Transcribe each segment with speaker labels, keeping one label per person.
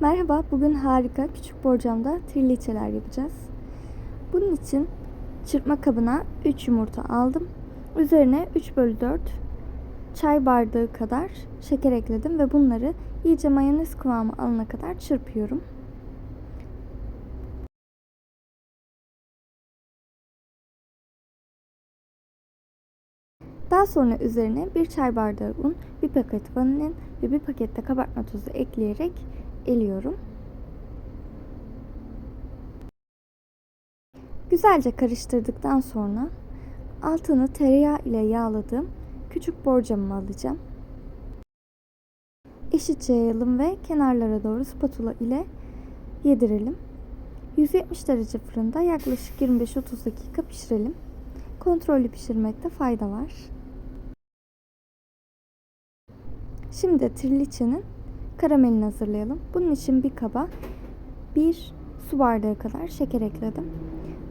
Speaker 1: Merhaba, bugün harika küçük borcamda trileçeler yapacağız. Bunun için çırpma kabına 3 yumurta aldım. Üzerine 3 bölü 4 çay bardağı kadar şeker ekledim ve bunları iyice mayonez kıvamı alana kadar çırpıyorum. Daha sonra üzerine bir çay bardağı un, bir paket vanilin ve bir pakette kabartma tozu ekleyerek eliyorum. Güzelce karıştırdıktan sonra altını tereyağı ile yağladığım küçük borcamımı alacağım. Eşitçe yayalım ve kenarlara doğru spatula ile yedirelim. 170 derece fırında yaklaşık 25-30 dakika pişirelim. Kontrollü pişirmekte fayda var. Şimdi trileçenin karamelini hazırlayalım. Bunun için bir kaba bir su bardağı kadar şeker ekledim.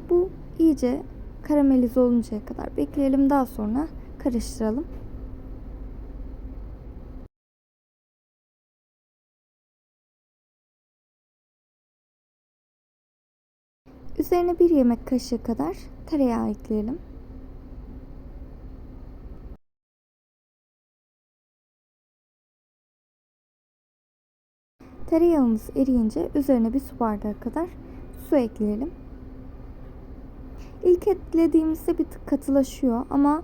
Speaker 1: Bu iyice karamelize oluncaya kadar bekleyelim. Daha sonra karıştıralım. Üzerine bir yemek kaşığı kadar tereyağı ekleyelim. Tereyağımız eriyince üzerine bir su bardağı kadar su ekleyelim. İlk eklediğimizde bir tık katılaşıyor ama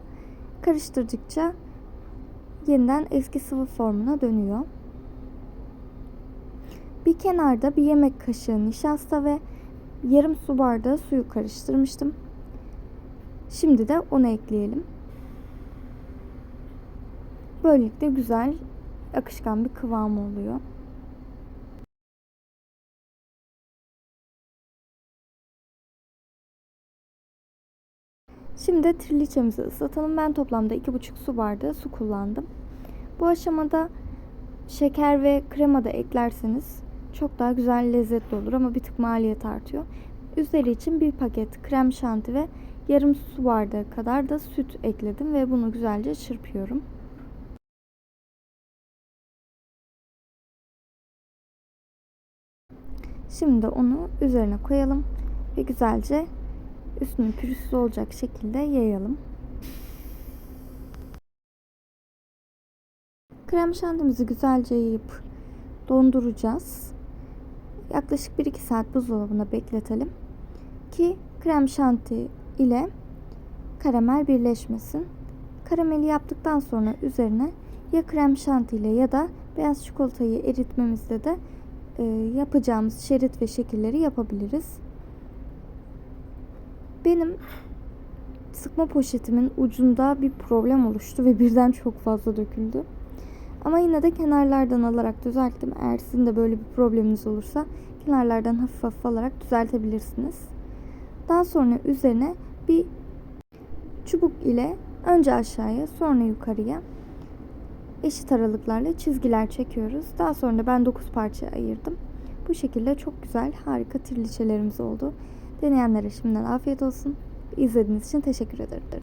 Speaker 1: karıştırdıkça yeniden eski sıvı formuna dönüyor. Bir kenarda bir yemek kaşığı nişasta ve yarım su bardağı suyu karıştırmıştım. Şimdi de onu ekleyelim. Böylelikle güzel akışkan bir kıvam oluyor. Şimdi trileçemizi ıslatalım. Ben toplamda 2,5 su bardağı su kullandım. Bu aşamada şeker ve krema da eklerseniz çok daha güzel lezzetli olur ama bir tık maliyet artıyor. Üzeri için bir paket krem şanti ve yarım su bardağı kadar da süt ekledim ve bunu güzelce çırpıyorum. Şimdi onu üzerine koyalım ve güzelce üstünü pürüzsüz olacak şekilde yayalım. Krem şantimizi güzelce yayıp donduracağız. Yaklaşık 1-2 saat buzdolabına bekletelim ki krem şanti ile karamel birleşmesin. Karameli yaptıktan sonra üzerine ya krem şanti ile ya da beyaz çikolatayı eritmemizde de e, yapacağımız şerit ve şekilleri yapabiliriz. Benim sıkma poşetimin ucunda bir problem oluştu ve birden çok fazla döküldü. Ama yine de kenarlardan alarak düzelttim. Eğer sizin de böyle bir probleminiz olursa kenarlardan hafif hafif alarak düzeltebilirsiniz. Daha sonra üzerine bir çubuk ile önce aşağıya sonra yukarıya eşit aralıklarla çizgiler çekiyoruz. Daha sonra ben 9 parça ayırdım. Bu şekilde çok güzel harika trileçelerimiz oldu. Deneyenlere şimdiden afiyet olsun. İzlediğiniz için teşekkür ederim.